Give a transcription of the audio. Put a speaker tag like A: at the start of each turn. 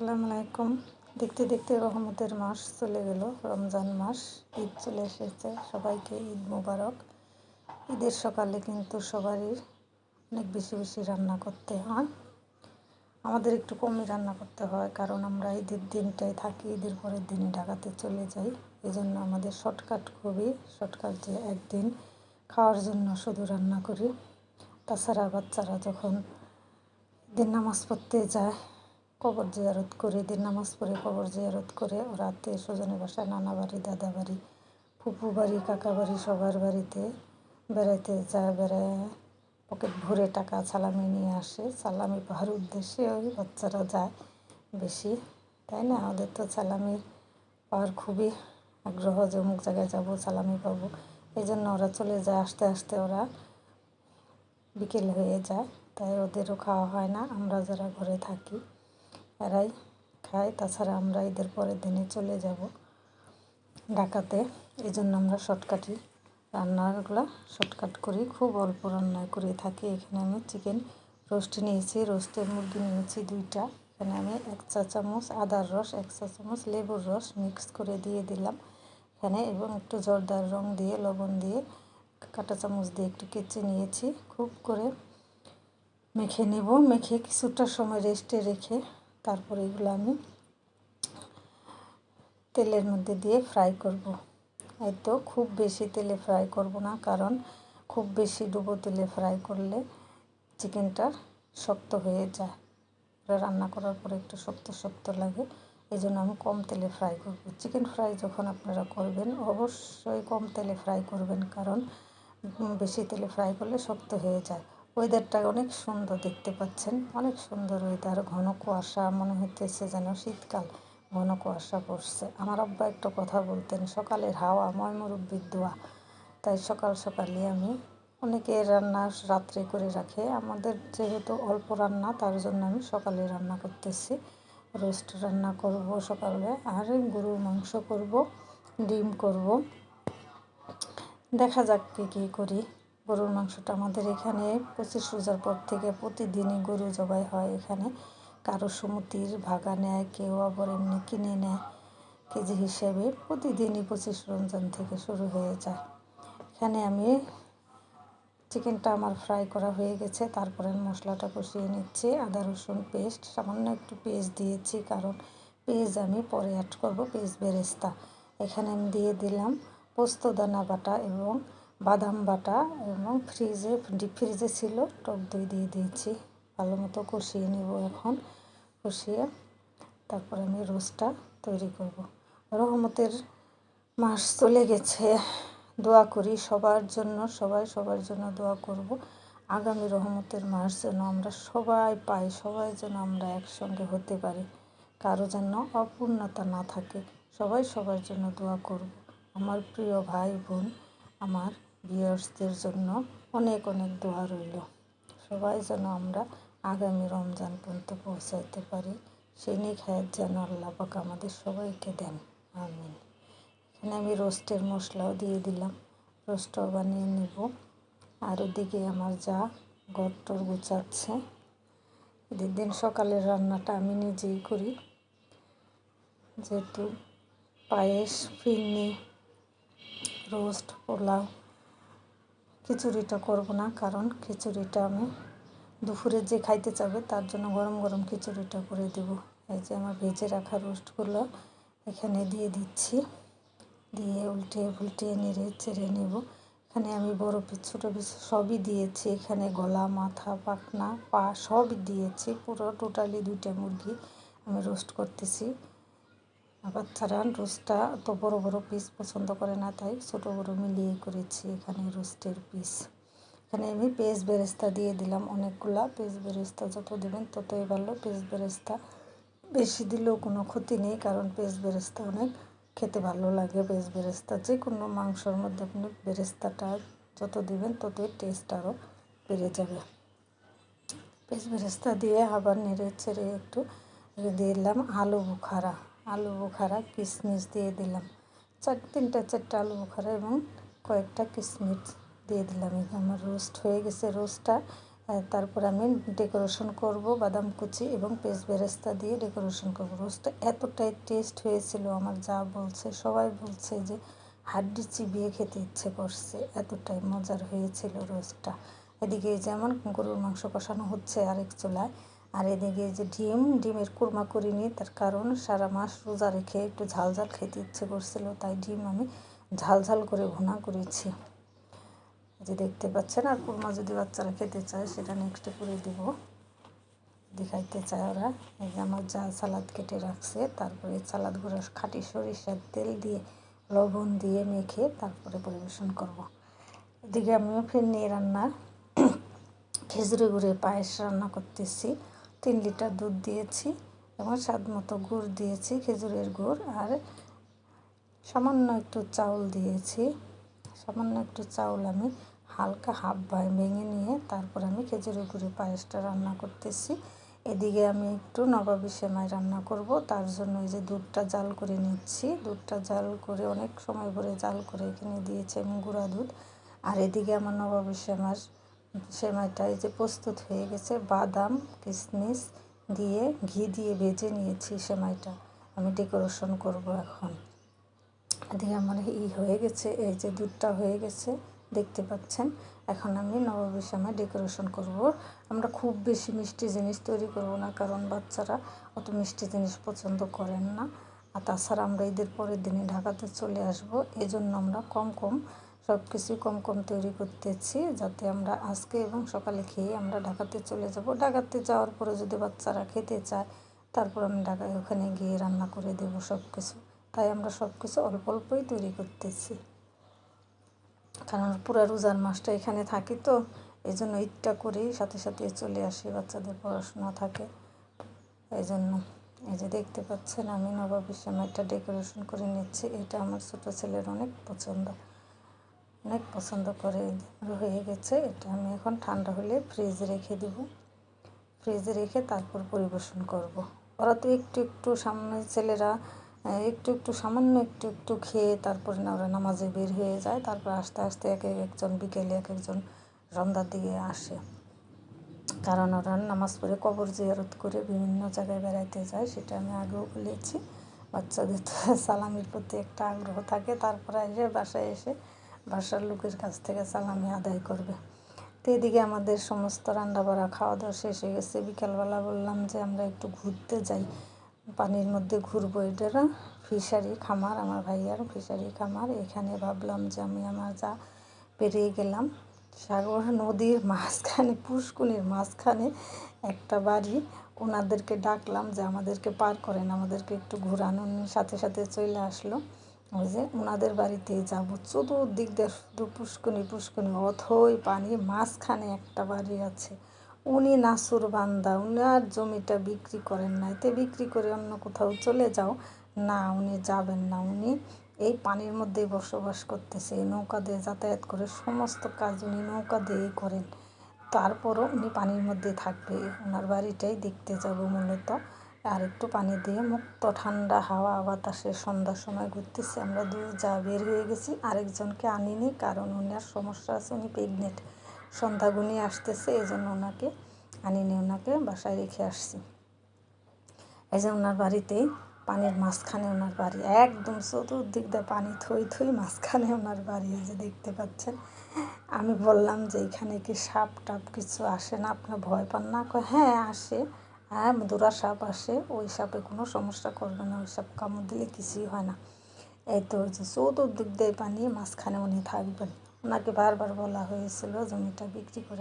A: আসসালামু আলাইকুম। দেখতে দেখতে রহমতের মাস চলে গেল, রমজান মাস, ঈদ চলে এসেছে, সবাইকে ঈদ মোবারক। ঈদের সকালে কিন্তু সবারই অনেক বেশি বেশি রান্না করতে হয়। আমাদের একটু কমই রান্না করতে হয়, কারণ আমরা ঈদের দিনটাই থাকি, ঈদের পরের দিনে ঢাকাতে চলে যাই। এই জন্য আমাদের শর্টকাট খুবই, শর্টকাট যে একদিন খাওয়ার জন্য শুধু রান্না করি। তাছাড়া বাচ্চারা যখন দিন নামাজ পড়তে যায় কবর জিয়ারত করে দিন নামাজ পড়ে, কবর জিয়ারত করে, ওরা আত্মীয় বাসায় নানা বাড়ি, দাদা বাড়ি ফুপু বাড়ি, কাকা বাড়ি, সবার বাড়িতে বেড়াইতে যায়, বেড়ায় পকেট ভরে টাকা সালামি নিয়ে আসে। সালামি পাহাড় উদ্দেশ্যে ওই বাচ্চারা যায় বেশি, তাই না? ওদের তো সালামি পাওয়ার খুবই আগ্রহ যে অমুক জায়গায় যাব, সালামি পাবো। এই জন্য ওরা চলে যায়, আস্তে আস্তে ওরা বিকেল হয়ে যায়, তাই ওদেরও খাওয়া হয় না। আমরা যারা ঘরে থাকি এরাই খায়। তাছাড়া আমরা ঈদের পরের দিনে চলে যাব ঢাকাতে। এই জন্য আমরা শর্টকাটই রান্নাগুলো শর্টকাট করি। খুব অল্প রান্না করে থাকি। এখানে আমি চিকেন রোস্ট নিয়েছি। রোস্টের মুরগি নিয়েছি দুইটা। এখানে আমি এক চা চামচ আদার রস, এক চা চামচ লেবুর রস মিক্স করে দিয়ে দিলাম এখানে এবং একটু জর্দার রং দিয়ে, লবণ দিয়ে কাঁটা চামচ দিয়ে একটু কেচে নিয়েছি। খুব করে মেখে নেব। মেখে কিছুটা সময় রেস্টে রেখে তারপরে এগুলো আমি তেলের মধ্যে দিয়ে ফ্রাই করব। এই তো খুব বেশি তেলে ফ্রাই করব না, কারণ খুব বেশি ডুবো তেলে ফ্রাই করলে চিকেনটা শক্ত হয়ে যায়। রান্না করার পরে একটু শক্ত শক্ত লাগে এই জন্য আমি কম তেলে ফ্রাই করব। চিকেন ফ্রাই যখন আপনারা করবেন, অবশ্যই কম তেলে ফ্রাই করবেন, কারণ বেশি তেলে ফ্রাই করলে শক্ত হয়ে যায়। ওয়েদারটা অনেক সুন্দর দেখতে পাচ্ছেন। অনেক সুন্দর ওয়েদার ঘন কুয়াশা, মনে হইতেছে যেন শীতকাল ঘন কুয়াশা পড়ছে। আমার আব্বা একটা কথা বলতেন, সকালের হাওয়া ময়মরুব্বির দোয়া। তাই সকাল সকালে আমি অনেকে রান্না রাত্রে করে রাখে। আমাদের যেহেতু অল্প রান্না, তার জন্য আমি সকালে রান্না করতেছি। রোস্ট রান্না করব সকালে আর গরুর মাংস করব, ডিম করব। দেখা যাক কী কী করি। গরুর মাংসটা আমাদের এখানে পঁচিশ রোজার পর থেকে প্রতিদিনই গরু জবাই হয়। এখানে কারও সমুতির ভাগা নেয়, কেউ আবার এমনি কিনে নেয়। কেজি হিসেবে প্রতিদিনই পঁচিশ রমজান থেকে শুরু হয়ে যায়। এখানে আমি চিকেনটা আমার ফ্রাই করা হয়ে গেছে। তারপরে মশলাটা কষিয়ে নিচ্ছি। আদা, রসুন পেস্ট, সামান্য একটু পেস্ট দিয়েছি কারণ পেঁয়াজ আমি পরে অ্যাড করব পেঁয়াজ বেরেস্তা। এখানে আমি দিয়ে দিলাম পোস্তদানা বাটা এবং বাদাম বাটা এবং ফ্রিজে, ডিপ ফ্রিজে ছিল, টক দই দিয়ে দিয়েছি। ভালো মতো কষিয়ে নেব এখন, কষিয়ে। তারপর আমি রোস্টটা তৈরি করব। রহমতের মাস চলে গেছে। দোয়া করি সবার জন্য, সবাই সবার জন্য দোয়া করব। আগামী রহমতের মাস যেন আমরা সবাই পাই, সবাই যেন আমরা একসঙ্গে হতে পারি। কারও যেন অপূর্ণতা না থাকে, সবাই সবার জন্য দোয়া করব। আমার প্রিয় ভাই বোন, আমার ভিউয়ার্সদের জন্য অনেক অনেক দোয়া রইল। সবাই যেন আমরা আগামী রমজান পর্যন্ত পৌঁছাইতে পারি। সেই নিখায়াত যেন আল্লাহ পাক আমাদের সবাইকে দেন। আমিন। এখানে আমি রোস্টের মশলাও দিয়ে দিলাম। রোস্টও বানিয়ে নেব। আর ওদিকে আমার যা ঘরটর গুছাচ্ছে। ঈদের দিন সকালের রান্নাটা আমি নিজেই করি। যেহেতু পায়েস ফিরনি রোস্ট, পোলাও খিচুড়িটা করব না, কারণ খিচুড়িটা আমি দুপুরে যে খাইতে চাবে তার জন্য গরম গরম খিচুড়িটা করে দেব। এই যে আমার ভেজে রাখা রোস্টগুলো এখানে দিয়ে দিচ্ছি। দিয়ে উল্টে উল্টে নেড়ে চেড়ে নেব। এখানে আমি বড় পিস, ছোটো পিস সবই দিয়েছি। এখানে গলা, মাথা, পাখনা, পা সবই দিয়েছি। পুরো টোটালি দুইটা মুরগি আমি রোস্ট করতেছি। বাচ্চারা রোস্টটা অত বড় বড় পিস পছন্দ করে না, তাই ছোট বড় মিলিয়ে করেছি এখানে রোস্টের পিস এখানে আমি পেঁয়াজ বেরেস্তা দিয়ে দিলাম অনেকগুলা। পেঁয়াজ বেরেস্তা যত দেবেন ততই ভালো। পেঁয়াজ বেরেস্তা বেশি দিলেও কোনো ক্ষতি নেই, কারণ পেঁয়াজ বেরেস্তা অনেক খেতে ভালো লাগে। পেঁয়াজ বেরেস্তা যে কোনো মাংসর মধ্যে আপনি বেরেস্তাটা যত দেবেন ততই টেস্ট আরও বেড়ে যাবে। পেঁয়াজ বেরেস্তা দিয়ে আবার নেড়ে চেড়ে একটু দিয়ে দিলাম আলু বুখারা। আলু বোখারা কিশমিশ দিয়ে দিলাম। চার, তিনটা চারটা আলু বোখারা এবং কয়েকটা কিশমিশ দিয়ে দিলাম। এই আমার রোস্ট হয়ে গেছে রোস্টটা। তারপর আমি ডেকোরেশন করব বাদাম কুচি এবং পেস্ট বেরেস্তা দিয়ে ডেকোরেশন করব। রোস্টটা এতটাই টেস্ট হয়েছিল, আমার যা বলছে, সবাই বলছে যে হাড্ডি চিবিয়ে খেতে ইচ্ছে করছে। এতটাই মজার হয়েছিল রোস্টটা। এদিকে যেমন গরুর মাংস কষানো হচ্ছে আরেক চুলায়। আর এদিকে যে ডিম, ডিমের কুরমা করিনি তার কারণ সারা মাস রোজা রেখে একটু ঝাল ঝাল খেতে ইচ্ছে করছিল, তাই ডিম আমি ঝাল ঝাল করে ভুনা করেছি। যে দেখতে পাচ্ছেন, আর কুরমা যদি বাচ্চারা খেতে চায় সেটা নেক্সটে করে দিব। দেখাইতে চায় ওরা। এই যে আমার যা সালাদ কেটে রাখছে, তারপরে সালাদ সালাদগুলো খাঁটি সরিষার তেল দিয়ে, লবণ দিয়ে মেখে তারপরে পরিবেশন করব। এদিকে আমিও ফের নিয়ে রান্না খেজুরি গুড়ে পায়েস রান্না করতেছি। তিন লিটার দুধ দিয়েছি এবং স্বাদ মতো গুড় দিয়েছি, খেজুরের গুড় আর সামান্য একটু চাউল দিয়েছি। সামান্য একটু চাউল আমি হালকা হাফ ভেঙে নিয়ে তারপর আমি খেজুরের গুড়ি পায়েসটা রান্না করতেছি। এদিকে আমি একটু নবাবি সেমাই রান্না করব, তার জন্য এই যে দুধটা জাল করে নিচ্ছি। দুধটা জাল করে অনেক সময় ভরে জাল করে এখানে দিয়েছি আমি গুঁড়া দুধ। আর এদিকে আমার নবাবি সেমার সেমাইটা এই যে প্রস্তুত হয়ে গেছে। বাদাম কিশমিশ দিয়ে ঘি দিয়ে ভেজে নিয়েছি সেমাইটা। আমি ডেকোরেশন করব এখন। এদিকে আমার ই হয়ে গেছে, এই যে দুধটা হয়ে গেছে, দেখতে পাচ্ছেন? এখন আমি নবাবের সময় ডেকোরেশন করব। আমরা খুব বেশি মিষ্টি জিনিস তৈরি করব না, কারণ বাচ্চারা অত মিষ্টি জিনিস পছন্দ করেন না। আর তাছাড়া আমরা ঈদের পরের দিনে ঢাকাতে চলে আসব। এজন্য আমরা কম কম সব কিছুই কম কম তৈরি করতেছি যাতে আমরা আজকে এবং সকালে খেয়ে আমরা ঢাকাতে চলে যাব। ঢাকাতে যাওয়ার পরে যদি বাচ্চারা খেতে চায়, তারপর আমি ঢাকায় ওখানে গিয়ে রান্না করে দেবো সব কিছু তাই আমরা সব কিছু অল্প অল্পই তৈরি করতেছি। কারণ পুরা রোজার মাসটা এখানে থাকি তো এই জন্য ঈদটা করেই সাথে সাথে চলে আসি, বাচ্চাদের পড়াশোনা থাকে। এই জন্য এই যে দেখতে পাচ্ছেন, আমি নবাবের সময়টা ডেকোরেশন করে নিচ্ছি, এটা আমার ছোটো ছেলের অনেক পছন্দ। অনেক পছন্দ করে হয়ে গেছে। এটা আমি এখন ঠান্ডা হলে ফ্রিজে রেখে দেব। ফ্রিজে রেখে তারপর পরিবেশন করব। ওরা তো একটু একটু সামনে ছেলেরা একটু একটু সামান্য একটু একটু খেয়ে তারপরে না ওরা নামাজে বের হয়ে যায়। তারপর আস্তে আস্তে এক একজন বিকেলে এক একজন সন্ধ্যার দিকে আসে। কারণ ওরা নামাজ পড়ে কবর জিয়ারত করে বিভিন্ন জায়গায় বেড়াইতে যায়, সেটা আমি আগেও বলেছি। বাচ্চাদের তো সালামির প্রতি একটা আগ্রহ থাকে। তারপরে এসে বাসায় এসে বাসার লোকের কাছ থেকে সালামি আদায় করবে। তো এদিকে আমাদের সমস্ত রান্না বাড়া খাওয়া দাওয়া শেষ হয়ে গেছে। বিকালবেলা বললাম যে, আমরা একটু ঘুরতে যাই। পানির মধ্যে ঘুরবো। এটা ফিশারি খামার, আমার ভাইয়ার ফিশারি খামার। এখানে ভাবলাম যে, আমি আমার যা পেরিয়ে গেলাম, সাগর নদীর মাঝখানে পুষ্কুনির মাঝখানে একটা বাড়ি। ওনাদেরকে ডাকলাম যে, আমাদেরকে পার করেন, আমাদেরকে একটু ঘোরানোর সাথে সাথে চলে আসলো। ওই যে ওনাদের বাড়িতে যাব। চতুর্দিক দিয়ে শুধু পুষ্কুনি পুষ্কুনি, অথই পানি, মাঝখানে একটা বাড়ি আছে। উনি নাসুর বান্দা, উনার জমিটা বিক্রি করেন না এতে বিক্রি করে অন্য কোথাও চলে যাও। না, উনি যাবেন না। উনি এই পানির মধ্যেই বসবাস করতেছে। এই নৌকা দিয়ে যাতায়াত করে সমস্ত কাজ উনি নৌকা দিয়েই করেন। তারপরও উনি পানির মধ্যে থাকবে। ওনার বাড়িটাই দেখতে যাব মূলত। আর একটু পানি দিয়ে মুক্ত ঠান্ডা হাওয়া বাতাসে সন্ধ্যার সময় ঘুরতেছি। আমরা দু যা বের হয়ে গেছি, আরেকজনকে আনিনি কারণ উনার সমস্যা আছে, উনি প্রেগনেন্ট সন্ধ্যা গুনিয়ে আসতেছে এই জন্য ওনাকে আনিনি, ওনাকে বাসায় রেখে আসছি। এই যে ওনার বাড়িতেই পানির মাঝখানে ওনার বাড়ি, একদম চতুর্দিক দিয়ে পানি থই থই মাঝখানে ওনার বাড়ি যে দেখতে পাচ্ছেন। আমি বললাম যে এখানে কি সাপ টাপ কিছু আসে না? আপনার ভয় পান না? হ্যাঁ আসে। হ্যাঁ দুরা সাপ আসে, ওই সাপে কোনো সমস্যা করবে না, ওই সাপ কামড় দিলে কিছুই হয় না। এই তো যে চতুর্দিক দিয়ে পানি, মাঝখানে উনি থাকবেন। ওনাকে বারবার বলা হয়েছিল জমিটা বিক্রি করে